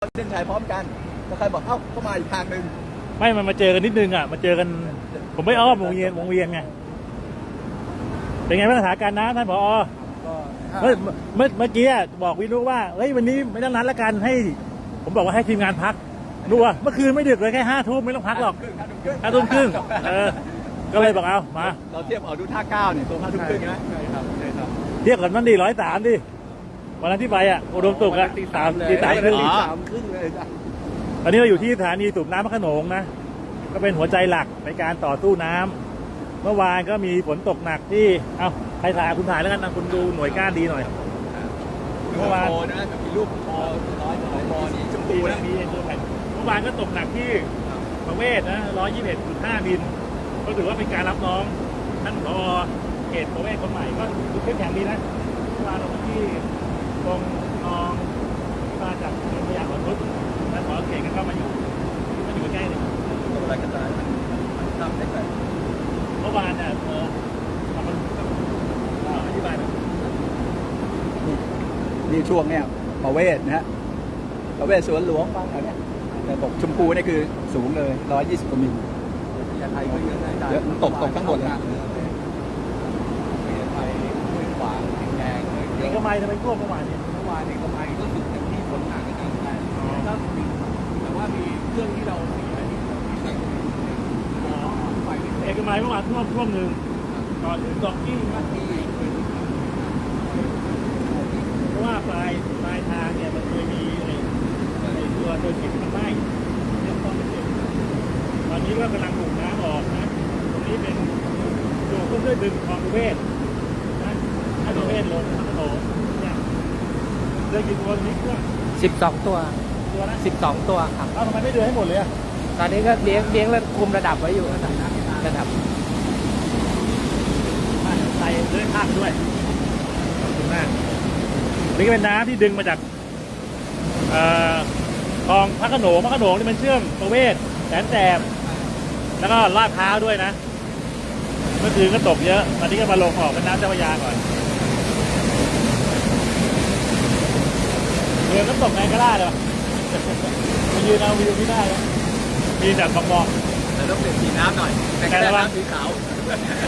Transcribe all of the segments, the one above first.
เส้นชัยพร้อมกันแล้วใครบอกเอ้าเข้ามาอีกทางหนึ่งไม่มันมาเจอกันนิดนึงอะ มาเจอกัน ผมไม่อ้อมวงเวียนวงเวียนไง เป็นไงบ้างสถานการณ์น้ำท่านผอก็เมื่อเมื่อเมื่อกี้อะบอกวินุว่าเฮ้ยวันนี้ไม่ต้องนัดละกันให้ ผมบอกว่าให้ทีมงานพักดูว่าเมื่อคืนไม่ดึกเลยแค่ห้าทุ่มไม่ต้องพักหรอกห้าทุ่มครึ่งเออ ก็เลยบอกเอามา เราเทียบเอาดูท่าเก้าเนี่ยตรงห้าทุ่มครึ่งนะใช่ครับใช่ครับ เทียบกันมันดีร้อยสามดิ วันนั้นที่ไปอะอุดมสุขอะตีสามตีสามครึ่งอ๋อสามครึ่งเลยจ้ะตอนนี้เราอยู่ที่สถานีสูบน้ำพระโขนงนะ ก็เป็นหัวใจหลักในการต่อสู้น้ำเมื่อวานก็มีฝนตกหนักที่ เอาใครถ่ายคุณถ่ายแล้วกันนะคุณดูหน่วยก้านดีหน่อยเมื่อวานโปนะแบบมีรูปพอร้อยหน่อยพอนี่ชมพูดีนะนะมีไอ้ตัวแผ่นเมื่อวานก็ตกหนักที่ประเวศนะร้อยยี่สิบเอ็ดจุดห้ามิลก็ถือว่าเป็นการรับน้องท่านผอเขตประเวศคนใหม่ก็ดูเข้มแข็งดีนะเมื่อวานเราที่ ตรงคลองมาจากเมืองพยาขอนนุชท่านผอเขตก็เข้ามาอยู่ก็อยู่ใกล้ๆนี่ตัวอะไรกระจายมันทำได้แบบเมื่อวานเนี่ยเออทำมันอธิบายนี่ช่วงเนี่ยประเวศนะฮะประเวศสวนหลวงบ้างแถวเนี้ยแต่ตกชมพูนี่คือสูงเลยร้อยยี่สิบกว่ามิลยาไทยก็เยอะนะอาจารย์เยอะตกตกทั้งหมดเลยยาไทยห้วยขวางแดงเยเยเอกอะมัยทำไมท่วมเมื่อวานเนี่ ยเอกมัยก็สุดเต็มที่ฝนหนักอาจารย์แต่ก็มีแต่ว่ามีเครื่องที่เราเสียที่ที่ใส่ไฟไม่เอกมัยเมื่อวานท่วมท่วมหนึ่งก่อนถึงดอกกี้นะที่เพราะว่าปลายปลายทางเนี่ยมันเคยมีไอ้ไอ้ตัวตัวจิตมันไหม้เรื่องต้นเป็นเจ็บตอนนี้ก็กำลังถูกน้ำออกนะตรงนี้เป็นตัวก็ช่วยดึงคลองเวศนะให้ประเวศลงทั้งโถเนี่ย เดือกี่ตัวตรงนี้เครื่องสิบสองตัวตัวนะสิบสองตัวครับ เอ้าทำไมไม่เดือให้หมดเลยอะตอนนี้ก็เลี้ยงเลี้ยงแล้วคุมระดับไว้อยู่ระดับระดับอะใส่เลื่อยข้างด้วยขอบคุณมากนี่ก็เป็นน้ำที่ดึงมาจากเอ่อคลองพระโขนงพระโขนงที่มันเชื่อมประเวศแสนแสบแล้วก็ลาดพร้าวด้วยนะ เมื่อคืนก็ตกเยอะตอนนี้ก็มาลงออกเป็นน้ำเจ้าพระยาก่อน เรือก็ตกไงก็ได้เลยวะมายืนเอาวิวที่ได้นะมีแต่บอกบอกแต่ต้องเปลี่ยนสีน้ำหน่อย แต่งแต่แค่ระวังน้ำสีขาว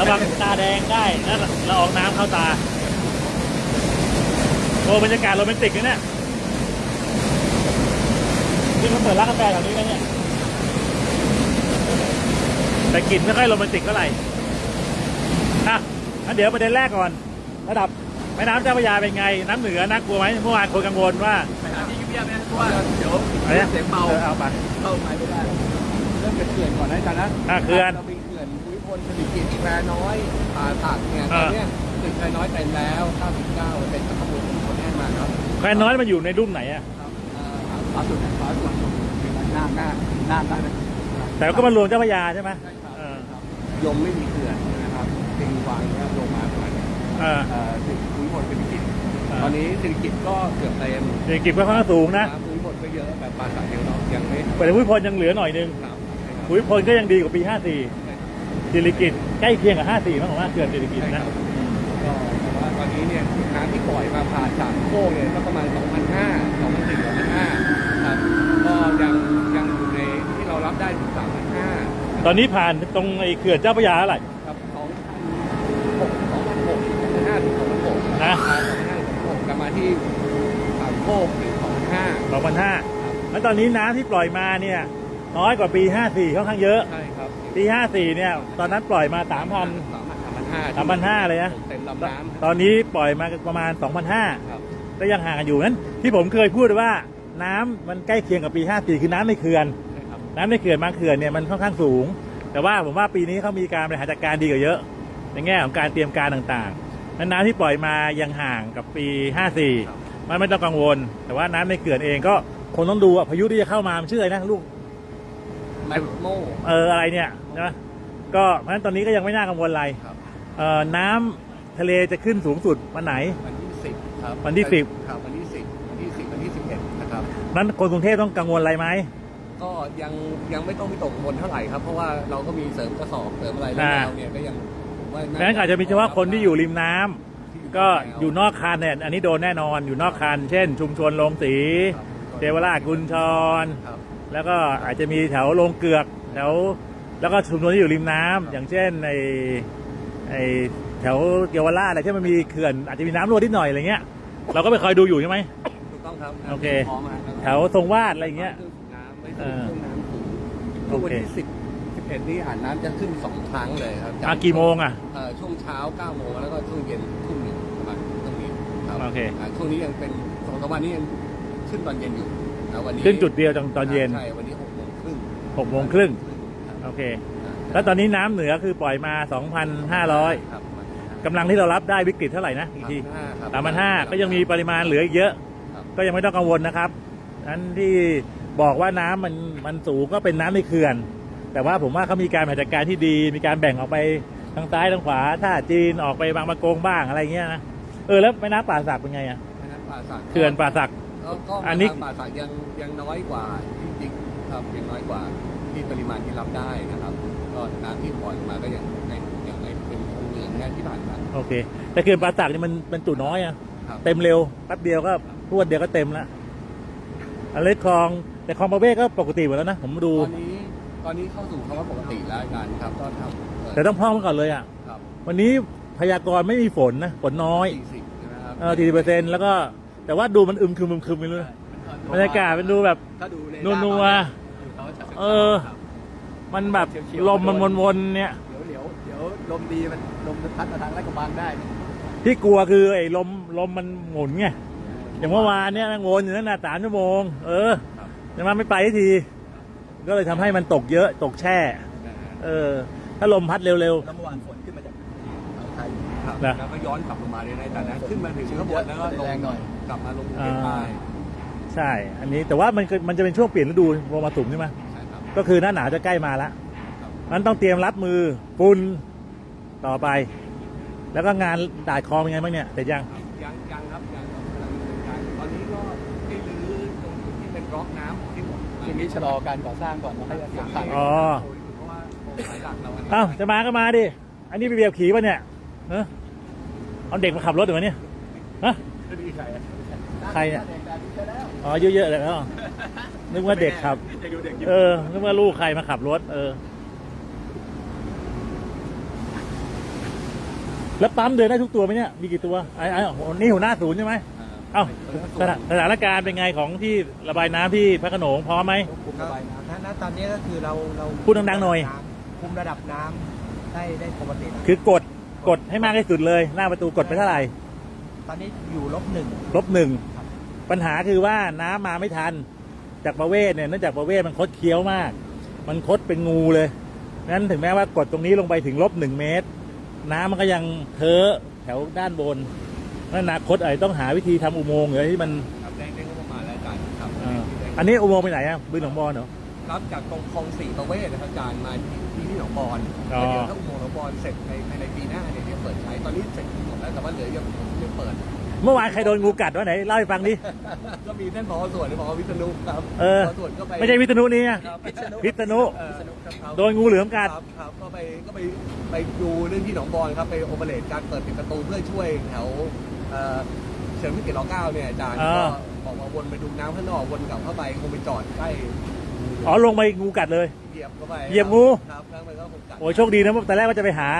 ระวังตาแดงได้แล้วเราออกน้ำเข้าตาโอ้บรรยากาศโรแมนติกนะเนี่ยนี่เขาเปิดร้านกาแฟแถวนี้นะเนี่ยแต่กลิ่นไม่ค่อยโรแมนติกเท่าไหร่อะงั้นเดี๋ยวประเด็นแรกก่อน ระดับแม่น้ำเจ้าพระยาเป็นไง น้ำเหนือน่ากลัวไหมเมื่อวานคนกังวลว่าไปหาที่เงียบๆนะเพราะว่าเดี๋ยวอะไรนะเสียงเบาออเอาไปเข้าไปไม่ได้เริ่มเป็นเขื่อนก่อนนะอาจารย์นะอะเขื่อนเรามีเขื่อนภูมิพลสิริกิติ์แควน้อยป่าตักเนี่ยตอ่าอนเนี้ยตึกแควน้อยเต็มแล้ว99เป็นข้อมูลคนแน่นมาครับแควน้อยมันอยู่ในรุ่มไหนอะเอ่อขวาสุดนะขวาสุดหน้าหน้าหน้าหน้านะแต่ก็มันรวมเจ้าพระยาใช่ไหมใช่ครับเออยมไม่มีเขื่อนนะครับติงวางเนี่ยลงมาประมาณเออเอ่อถึง ภูมิพลสิริกิติ์อ่าตอนนี้สิริกิติ์ก็เกือบเต็มเศรษฐกิจก็ค่อนข้างสูงนะภูมิพลก็เยอะแบบปราสาทยังเนาะยังไม่แต่พุทธพลยังเหลือหน่อยนึงครับพุทธพลก็ยังดีกว่าปี 54เศรษฐกิจใกล้เคียงกับ 54มากกว่าเกินเศรษฐกิจใช่นะครับก็แต่ว่าตอนนี้เนี่ยน้ำที่ปล่อยมาผ่านสามโค้งเนี่ยก็ประมาณ 2,500 2,400 2,500ครับก็ยังยังอยู่ในที่เรารับได้ถึง3,500ตอนนี้ผ่านตรงไอ้เขื่อนเจ้าพระยาเท่าไหร่ ครับ2,600 2,600 2,500ถึง2,600 นะ 2,500 2,600กลับมาที่สามโคกถึง2,500 2,500แล้วตอนนี้น้ำที่ปล่อยมาเนี่ย น้อยกว่าปี 54ค่อนข้างเยอะ ใช่ครับปี 54 เนี่ย ตอนนั้นปล่อยมา 3,000 3,500 3,500เลยนะเต็มลำน้ำตอนนี้ปล่อยมาประมาณ ครับ2,500ก็ยังห่างกันอยู่นั้น ที่ผมเคยพูดว่าน้ำมันใกล้เคียงกับปี 54 คือน้ำในเขื่อน ใช่ครับ น้ำในเขื่อนบางเขื่อนเนี่ยมันค่อนข้างสูง แต่ว่าผมว่าปีนี้เขามีการบริหารจัดการดีกว่าเยอะ ในแง่ของการเตรียมการต่างๆ นั้นน้ำที่ปล่อยมายังห่างกับปี 54 มันไม่ต้องกังวล แต่ว่าน้ำในเขื่อนเองก็คงต้องดูว่าพายุที่จะเข้ามามันชื่ออะไรนะลูกไมโม่เอออะไรเนี่ยนะก็เพราะฉะนั้นตอนนี้ก็ยังไม่น่ากังวลอะไรครับเอ่อน้ำทะเลจะขึ้นสูงสุดวันไหน วันที่สิบครับวันที่สิบ ครับวันที่สิบวันที่สิบวันที่สิบเอ็ดนะครับ นั้นคนกรุงเทพต้องกังวลอะไรไหม ก็ยังยังไม่ต้องไปตกกังวลเท่าไหร่ครับ เพราะว่าเราก็มีเสริมกระสอบเสริมอะไรแล้วอ่า เราเนี่ยก็ยังผม ว่าดังนั้นอาจจะมีเฉพาะคนที่อยู่ริมน้ำก็อยู่นอกคันเนี่ยอันนี้โดนแน่นอนอยู่นอกคัน เช่น ชุมชนโรงสีครับเทวราชกุญชร ครับ แล้วก็อาจจะมีแถวโรงเกือกแถวแล้วก็ชุมชนที่อยู่ริมน้ำอย่างเช่นในไอแถวเยาวราชอะไรที่มันมีเขื่อนอาจจะมีน้ำรั่วนิดหน่อยอะไรเงี้ย เราก็ไปคอยดูอยู่ใช่ไหม ถูกต้องครับโอเค พร้อมฮะแถวทรงวาดอะไรเงี้ยเครื่องสูบน้ำไม่เอต้องอเครื่องน้ำสูงโอทุกวันเคที่สิบสิบ เอ็ดนี้อ่านน้ำจะขึ้นสองครั้งเลยครับอะกี่โมงอะ เอ่อช่วงเช้าเก้าโมงแล้วก็ช่วงเย็นทุ่มหนึ่งประมาณตรงนี้ครับโอเคอ่าช่วงนี้ยังเป็นสองสามวันนี้ยังขึ้นตอนเย็นอยู่นะวันนี้ขึ้นจุดเดียวตอนตอนเย็นใช่วันนี้หกโมงครึ่งหกโมงครึ่งครับโอเคอ่าแล้วตอนนี้น้ำเหนือคือปล่อยมา 2,500ครับกำลังที่เรารับได้วิกฤตเท่าไหร่นะอีกทีครับ สามพันห้าก็ยังมีปริมาณเหลืออีกเยอะ ครับ ก็ยังไม่ต้องกังวลนะครับนั้นที่บอกว่าน้ำมันมันสูงก็เป็นน้ำในเขื่อน แต่ว่าผมว่าเขามีการบริหารจัดการที่ดี มีการแบ่งออกไปทางซ้ายทางขวาท่าจีนออกไปบางปะกงบ้างอะไรเงี้ยนะเออแล้วแม่น้ำป่าสักเป็นไงอะแม่น้ำป่าสักเขื่อนป่าสักก็ก็อันนี้แม่ำป่าสักยังยังน้อยกว่าจริงๆครับยังน้อยกว่าที่ปริมาณที่รับได้นะครับก็น้ำที่ปล่อยมาก็ยังในยังไม่เป็นคงเหลืองแค่ที่ผ่านมาโอเค แต่เขื่อนป่าสักนี่มันมันจุน้อยอะครับเต็มเร็วแป๊บเดียวก็รวดเดียวก็เต็มแล้วอันเล็กคลองแต่คลองประเวศก็ปกติหมดแล้วนะผมดูตอนนี้ ตอนนี้เข้าสู่ภาวะปกติแล้วอาจารย์ครับก็ทำเอ่อแต่ต้องพร่องไว้ก่อนเลยอะ ครับวันนี้พยากรณ์ไม่มีฝนนะฝนน้อยสี่สิบนะครับเออทีเปอร์เซ็นต์แล้วก็แต่ว่าดูมันอึมครึมอึมครึมไม่รู้นะบรรยากาศมันดูแบบ ถ้าดูในนัวๆเออ มันแบบลมมันวนๆเนี่ย เดี๋ยวเดี๋ยวเดี๋ยวลมดีมันลมมันพัดมาทางไร่กระบังได้ที่กลัวคือไอ้ลมลมมันหมุนไงอย่างเมื่อวานเนี่ยนั่งวนอยู่นั่นน่ะสามชั่วโมงเออแต่มันไม่ไปสักที ก็เลยทำให้มันตกเยอะตกแช่เออ ถ้าลมพัดเร็ว แล้วเมื่อวานฝนขึ้นมาจากอ่าวไทย ครับนะ แล้วก็ย้อนกลับลงมาในในแต่นั้นขึ้นมาถึงข้างบนแล้วก็ลงแรงหน่อย กลับมาลงอ่าใต้ๆ ใช่ อันนี้แต่ว่ามันคือมันจะเป็นช่วงเปลี่ยนฤดูลมมาสุมใช่ไหมใช่ครับก็คือหน้าหนาวจะใกล้มาแล้วครับมันต้องเตรียมรับมือฝุ่นต่อไป แล้วก็งานด่ายคลองเป็นไงบ้างเนี่ยเสร็จยังยังยัง นี้ชะลอการก่อสร้างก่อนมาให้เสียงผ่านอ๋อเพราะว่าสายหลักเราอันนี้เอ้าจะมาก็มาดิ อันนี้ไปเบียบขี่ป่ะเนี่ยเออเอาเด็กมาขับรถเหรอเนี่ยฮะใครเนี่ยอ๋อเยอะๆเลยอ๋อนึกว่าเด็กขับเด็กดูเด็กเออ นึกว่าลูกใครมาขับรถ เออ แล้วปั๊มเดินได้ทุกตัวไหมเนี่ย มีกี่ตัว ไอ้ไอ้นี่หัวหน้าศูนย์ใช่ไหม เอ้าสถานสถานการณ์เป็นไงของที่ระบายน้ำที่พระโขนงพร้อมไหม คุมระบายน้ำณณตอนนี้ก็คือเราเราพูดดังๆหน่อย คุมระดับน้ำได้ได้ปกติแล้วคือกดกดให้มากที่สุดเลย หน้าประตูกดไปเท่าไหร่ตอนนี้อยู่ลบหนึ่ง ลบหนึ่งปัญหาคือว่าน้ำมาไม่ทัน จากประเวศเนี่ยเนื่องจากประเวศมันคดเคี้ยวมาก มันคดเป็นงูเลยนั้นถึงแม้ว่ากดตรงนี้ลงไปถึงลบหนึ่งเมตร น้ำมันก็ยังเทอะแถวด้านบนนั่น อนาคตอาจจะต้องหาวิธีทำอุโมงค์หรืออะไรที่มันครับได้ได้งบประมาณแล้วอาจารย์ครับเอ่ออันนี้อุโมงค์ไปไหนอะบึงหนองบอลเหรอรับจากตรงคลองสี่ประเวศนะครับอาจารย์มาที่ที่หนองบอนอ๋อแล้วเดี๋ยวถ้าอุโมงค์หนองบอนเสร็จในภายในปีหน้าเนี่ยจะเปิดใช้ตอนนี้เสร็จหมดแล้วแต่ว่าเหลือยังยังเปิดเมื่อวานใครโดนงูกัดวะไหนเล่าให้ฟังดิก็มีท่านผอส่วนผอวิษณุครับเออผส่วนก็ไปไม่ใช่วิษณุนี่ครับพิษณุเออครับโดนงูเหลือมกัดครับครับก็ไปก็ไปไปดูเรื่องที่หนองบอนครับไปโอเปเรตการเปิดปิดประตูเพื่อช่วยแถว เอ่อเฉลิมพระเกียรติรเก้าเนี่ยอาจารย์อ่าก็บอกว่าวนไปดูน้ำข้างนอกวนกลับเข้าไปคงไปจอดใกล้อ๋อลงไปงูกัดเลยเหยียบเข้าไปเหยียบงูครับแล้วมันก็คงกัดโอ้ยโชคดีนะแต่แรกว่าจะไปหา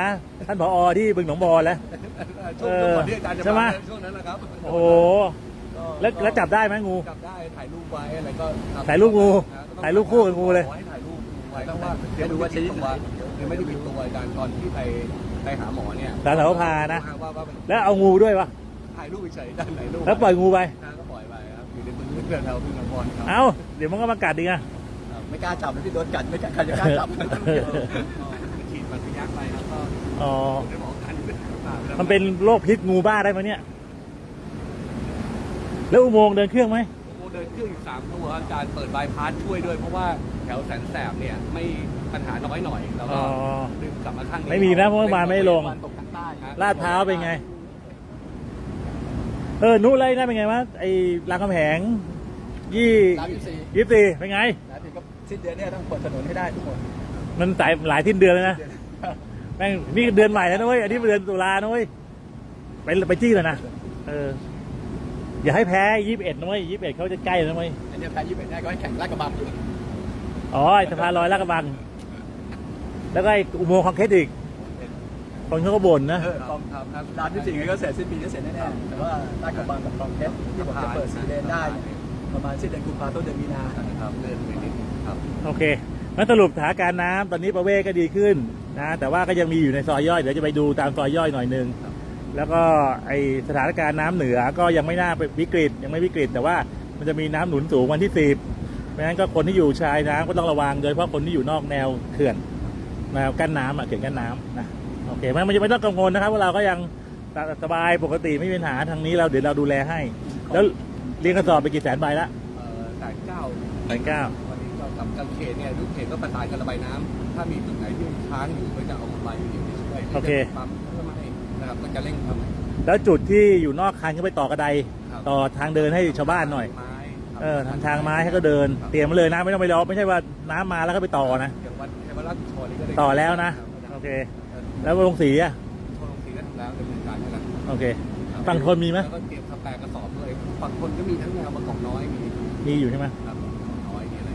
ท่านผอที่บึงหนองบอแล้วช่วงก่อนที่อาจารย์จะใช่ไหมมาช่วงนั้นแหละครับโอ้โหก็แล้วแล้วจับได้ไหมงูจับได้ถ่ายรูปไว้อะไรก็ครับถ่ายรูปงูนะก็ต้องถ่ายรูปคู่กับงูเลยขอให้ถ่ายรูปไว้เพราะว่าเดี๋ยวดูว่าชี้ตัวยังไม่ได้ปิดตัวอาจารย์ตอนที่ไปไปหาหมอเนี่ยสารสาวพานะว่าว่าแล้วเอางูด้วยปะ ถ่ายรูปเฉยๆด้านไหนรูปแล้วปล่อยงูไปนะก็ปล่อยไปครับอยู่ในบึงเพื่อนเราพึ่งนครครับเอ้า เดี๋ยวมันก็มากัดดิไงไม่กล้าจับเลยพี่โดนกัดไม่กล้าใครจะกล้าจับก็ฉีดมันพยักไปแล้วก็อ๋อได้หมอกันต่างๆมันเป็นโรคพิษงูบ้าได้ไหมเนี่ย แล้วอุโมงค์เดินเครื่องไหมโอ้เดินเครื่องอีกสามตัวอาจารย์เปิดบายพาสช่วยด้วย เพราะว่าแถวแสนแสบเนี่ยไม่ปัญหาน้อยหน่อยแล้วอ๋ก็อ ดึงกลับมาข้างนี้ไม่มีนะเพราะเมื่อวานไม่ได้ลง ตกทางใต้ลาดพร้าวเป็นไง เออนู้นไรนั่นเป็นไงวะไอ้รามคำแหงยี่สามสิบสี่ยี่สิบสี่เป็นไงนะพี่ก็สิ้นเดือนเนี้ต้องเปิดถนนให้ได้ทุกคนมันสายหลายทิ้นเดือนแล้วนะแม่งนี่เดือนใหม่แล้วนะเว้ยอันนี้เดือนตุลานะเว้ยไปไปจี้เลยนะเอออย่าให้แพ้ยี่สิบเอ็ดนะเว้ยยี่สิบเอ็ดเขาจะใกล้แล้วนะเว้ยอันนี้แพ้ยี่สิบเอ็ดได้ก็ให้แข่งลาดกระบังอยู่อ๋อไอ้สะพานลอยลาดกระบัง แล้วก็ไอ้อุโมงค์คอนเคสอีก คนเขาก็บ่นนะ เออคลองครับครับร้านที่สิ่งก็เสร็จสิ้นปีนี้เสร็จแน่ๆแต่ว่าลาดกระบังกับคลองเพชรที่ผมจะเปิดสีเลนได้เนี่ยประมาณสิ้นเดือนกุมภาพันธ์ต้นเดือนมีนาครับเดินไปนิดครับ โอเคงั้นสรุปสถานการณ์น้ำตอนนี้ประเวศก็ดีขึ้นนะ แต่ว่าก็ยังมีอยู่ในซอยย่อย เดี๋ยวจะไปดูตามซอยย่อยหน่อยนึง แล้วก็ไอสถานการณ์น้ำเหนือก็ยังไม่น่าไปวิกฤต ยังไม่วิกฤต แต่ว่ามันจะมีน้ำหนุนสูงวันที่สิบเพราะฉะนั้นก็คนที่อยู่ชายน้ำก็ต้องระวังโดยเฉพาะคนที่อยู่นอกแนวเขื่อนแนวกั้นน้ำอะเขื่อนกั้นน้ำนะโอ เคมันมันจะไม่ต้องกังวลนะครับว่าเราก็ยังสบายปกติไม่มีปัญหาทางนี้เราเดี๋ยวเราดูแลให้ แล้วเรียนกระสอบไปกี่แสนใบละเอ่อแสนเก้าแสนเก้าวันนี้ก็กับกับเขตเนี่ยทุกเขตก็ประสานกันระบายน้ำถ้ามีจุดไหนที่ค้างอยู่ก็จะเอาระบายอยู่ที่ช่วยโอเคปั๊มเพื่อไม่ให้นะครับก็จะเร่งทำแล้วจุดที่อยู่นอกคันก็ไปต่อกระไดครับต่อทางเดินให้ชาวบ้านหน่อยไม้ครับเออทางทางไม้ให้ก็เดิน เตรียมมาเลยนะไม่ต้องไปรอไม่ใช่ว่าน้ำมาแล้วก็ไปต่อนะอย่างวัดเทวราชชนนี่ก็ได้ต่อแล้วนะ โอเค แล้วลงสีอะโทรลงสีก็ทำแล้วดำเนินการให้แล้วโอเค ฝั่งทนมีไหมแล้วก็เตรียมทำแปลงกระสอบด้วยฝั่งทนก็มีทั้งแนวมะกอกน้อยมีมีอยู่ใช่ไหมครับมะกอกน้อยมีอะไร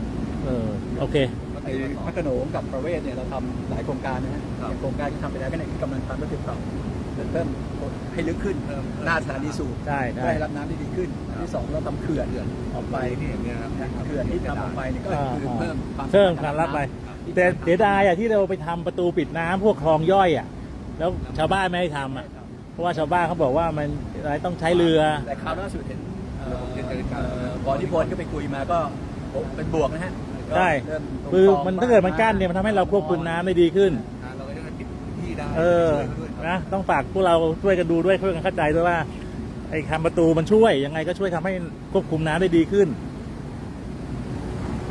เออโอเคก็เตไอ้รียมกระสอบพระโขนงกับประเวศเนี่ยเราทำหลายโครงการนะฮะครับ อย่างโครงการที่ทำไปแล้วก็เนี่ยกำลังทำก็คือปรับเพิ่มให้ลึกขึ้นเพิ่มหน้าสถานีสูบได้เพื่อได้ให้รับน้ำได้ดีขึ้นอันที่สองเราทำเขื่อนออกไปไปที่อย่างเนี้ยครับ เขื่อนที่ทำออกไปเนี่ยก็คือเพิ่มความเพิ่มการรับไป แต่เสียดายอะที่เราไปทำประตูปิดน้ำพวกคลองย่อยอะ แล้วชาวบ้านไม่ให้ทำอะ เพราะว่าชาวบ้านเขาบอกว่ามันอะไรต้องใช้เรือ แต่คราวล่าสุดเห็นเอ่อเห็นเจอกันเอ่อบอที่พลก็ไปคุยมาก็เป็นบวกนะฮะก็ใช่ เริ่มลงคือคลงมันถ้าเกิดมันกั้นเนี่ยมันทำให้เราควบคุมน้ำได้ดีขึ้น อ่าเราก็จะปิดที่ได้เออ ช่วยเขาด้วยครับนะ ต้องฝากพวกเราช่วยกันดูด้วยช่วยกันเข้าใจด้วยว่าไอ้คำประตูมันช่วยยังไงก็ช่วยทำให้ควบคุมน้ำได้ดีขึ้น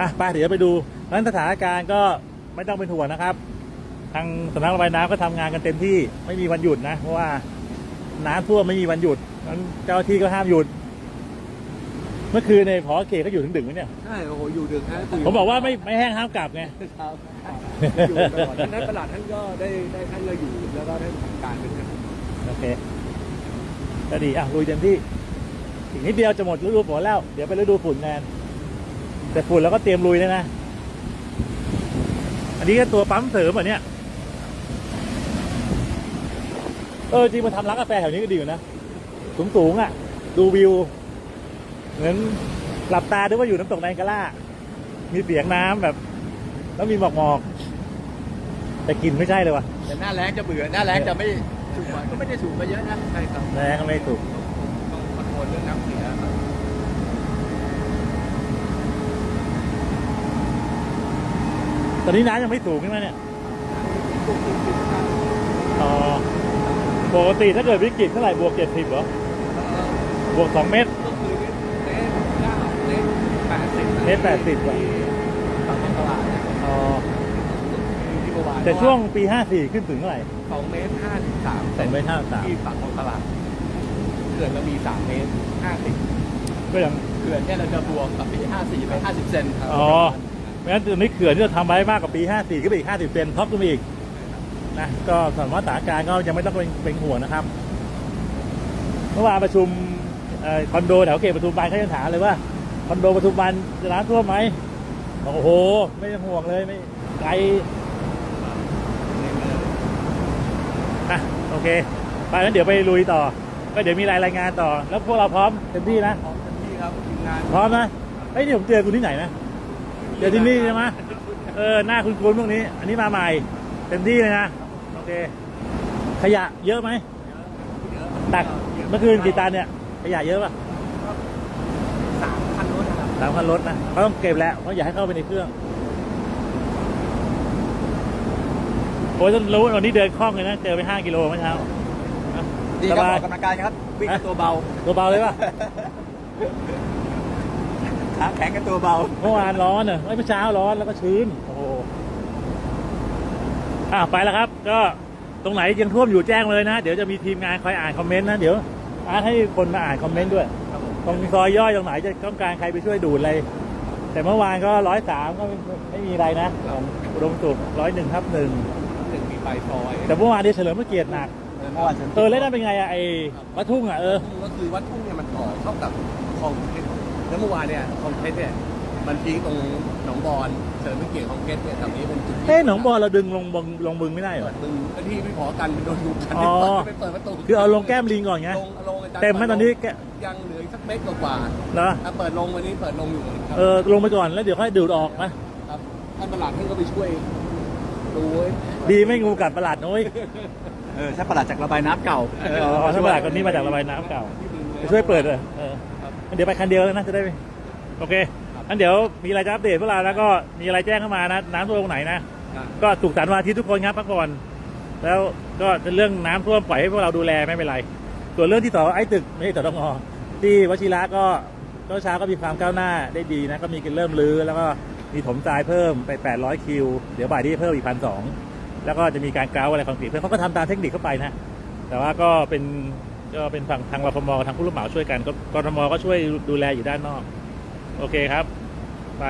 อะไปเดี๋ยวไปดู เพราะฉะนั้นสถานการณ์ก็ไม่ต้องเป็นห่วงนะครับ ทางสำนักระบายน้ำก็ทำงานกันเต็มที่ไม่มีวันหยุดนะ เพราะว่าน้ำท่วมไม่มีวันหยุดนั้นเจ้าหน้าที่ก็ห้ามหยุด เมื่อคืนในยพอเขตก็อยู่ถึงดึกไหมเนี่ยใช่โอ้โหอยู่ดึกนะคุยผมบอกว่าไม่ไม่แห้งห้ามกลับไงครับอยู่ตลอดท่านประหลัดท่านก็ได้ได้ท่านก็อยู่แล้วก็ท่านทำการเป็นกันโอเคก็ดีอะลุยเต็มที่อีกนิดเดียวจะหมดฤดูฝนแล้ว เดี๋ยวไปฤดูฝุ่นแทนแต่ฝุ่นเราก็เตรียมลุยแล้วนะ อันนี้ก็ตัวปั๊มเสริมเหรอเนี่ย เออจริงมาทำร้านกาแฟแถวนี้ก็ดีอยู่นะ สูงสูงๆอะ ดูวิว เหมือนหลับตาดูว่าอยู่น้ำตกไนายกาล่า มีเสียงน้ำแบบ แล้วมีหมอกหมอกๆแต่กลิ่นไม่ใช่เลยว่ะ แต่หน้าแรงจะเบื่อ หน้าแรงจะไม่สูบก็ไม่ได้สูบมาเยอะนะ ใช่ครับ แรงก็ไม่ถูกต้องคอนโทรลเรื่องน้ำเสียครับ ตอนนี้น้ำยังไม่สูงใช่ไหมเนี่ยอ๋อปกติถ้าเกิดวิกฤตเท่าไหร่บวกเจ็ดสิบเหรอบวกสองเมตรก็คือเมตรเก้าเมตรแปดสิบเมตรแปดสิบว่ะปากคลองตลาดเนี่ยอ๋อที่เมื่อวานแต่ช่วงปีห้าสี่ขึ้นถึงเท่าไหร่สองเมตรห้าสิบสามสองเมตรห้าสามที่ปากคลองตลาดเขื่อนเรามีสามเมตรห้าสิบก็ยังเขื่อนเนี่ยเราจะบวกกับปี54ไป50เซนครับอ๋อ ไม่งั้นตอนนี้เขื่อนที่เราทำไว้มากกว่าปีห้าสี่ก็ไปอีกห้าสิบเซนท็อปขึ้นมาอีกนะก็สถานสถานการณ์ก็ยังไม่ต้องเป็นเป็นห่วงนะครับ เมื่อวานประชุมเอ่อคอนโดแถวเขตปทุมวันเขายังถามเลยว่าคอนโดปทุมวันจะน้ำท่วมไหมบอกโอ้โห ไม่ต้องห่วงเลยไม่ไกลอะโอเคไปงั้นเดี๋ยวไปลุยต่อ ก็เดี๋ยวมีรายรายงานต่อ แล้วพวกเราพร้อมเต็มที่นะพร้อมเต็มที่ครับทีมงานพร้อมนะเฮ้ยนี่ผมเจอคุณที่ไหนนะ เจอที่นี่ใช่ไหมเออหน้าคุณคุณพวกนี้ อันนี้มาใหม่เต็มที่เลยนะโอเค ขยะเยอะไหมตักเมื่อคืนกี่ตันเนี่ย ขยะเยอะป่ะสามพันรถนะครับสามคันรถนะเขาต้องเก็บแล้วเพราะอย่าให้เข้าไปในเครื่องโอ้ยต้องรู้วันนี้เดินคล่องเลยนะเจอไปห้ากิโลเมื่อเช้าดีสครับบาอยอกกำลังกายครับวิ่งกับตัวเบาตัวเบาเลยป่ะ ขาแข็งกับตัวเบา เมื่อวานร้อนเนอะเมื่อเช้าร้อนแล้วก็ชื้น โอ้โหอะไปแล้วครับ ก็ตรงไหนยังท่วมอยู่แจ้งเลยนะ เดี๋ยวจะมีทีมงานคอยอ่านคอมเมนต์นะ เดี๋ยวอาร์ตให้คนมาอ่านคอมเมนต์ด้วย ตรงซอยย่อยตรงไหนจะต้องการใครไปช่วยดูดอะไร แต่เมื่อวานก็ร้อยสามก็ไม่ไม่มีอะไรนะของอุดมสุขร้อยหนึ่งทับหนึ่งหนึ่งมีปลายซอยแต่เมื่อวานนี้เฉลิมพระเกียรติหนักเเมื่อวานฉันเออแล้วนั่นเป็นไงอะไอ้วัดทุ่งอะเออ ก็คือวัดทุ่งเนี่ยมันต่อเข้ากับคลองเพชร แล้วเมื่อวานเนี่ยคลองเพชรเนี่ยมันพีคตรงหนองบอนเสริมวิเกียรติคลองเพชรเนี่ยแถวนี้เป็นจุดที่เอ้หนองบอลเราดึงลงบึงลงบึงไม่ได้เหรอมึงที่ไม่พอกันโดนดูกันอ๋อไปเปิดประตูคือเอาลงแก้มลิงก่อนไงลงลงอาจารย์เต็มไหมตอนนี้แกยังเหลืออีกสักเมตรกว่าเหรอๆถ้าเปิดลงวันนี้เปิดลงอยู่ครับเออลงไปก่อนแล้วเดี๋ยวค่อยดูดออกนะครับท่านประหลัดท่านก็ไปช่วยดูเว้ยดีไม่งูกัดประหลาดน้อยเออใช่ประหลาดจากระบายน้ำเก่าเอออ๋อถ้าประหลาดคนนี้มาจากระบายน้ำเก่าไปช่วยเปิดเลย เอองั้นเดี๋ยวไปคันเดียวแล้วนะจะได้ไม่โอเคงั้นเดี๋ยวมีอะไรจะอัปเดตพวกเราแล้วก็มีอะไรแจ้งเข้ามานะ น้ำท่วมตรงไหนนะครับก็สุขสันต์วันอาทิตย์ทุกคนครับพักผ่อนแล้วก็เรื่องน้ำท่วมปล่อยให้พวกเราดูแลไม่เป็นไร ส่วนเรื่องที่ต่อไอ้ตึกไม่ใช่ต่อตงอที่วชิระก็เช้าเช้าก็มีความก้าวหน้าได้ดีนะ ก็มีการเริ่มรื้อแล้วก็มีถมทรายเพิ่มไป 800 คิว เดี๋ยวบ่ายนี้เพิ่มอีกพันสองแล้วก็จะมีการกราวอะไรคอนกรีตเพิ่มเขาก็ทำตามเทคนิคเข้าไปนะ แต่ว่าก็เป็น ก็เป็นฝั่งทางรฟมกับทางผู้รับเหมาช่วยกันก็กรทมก็ช่วยดูแลอยู่ด้านนอก โอเคครับ ไป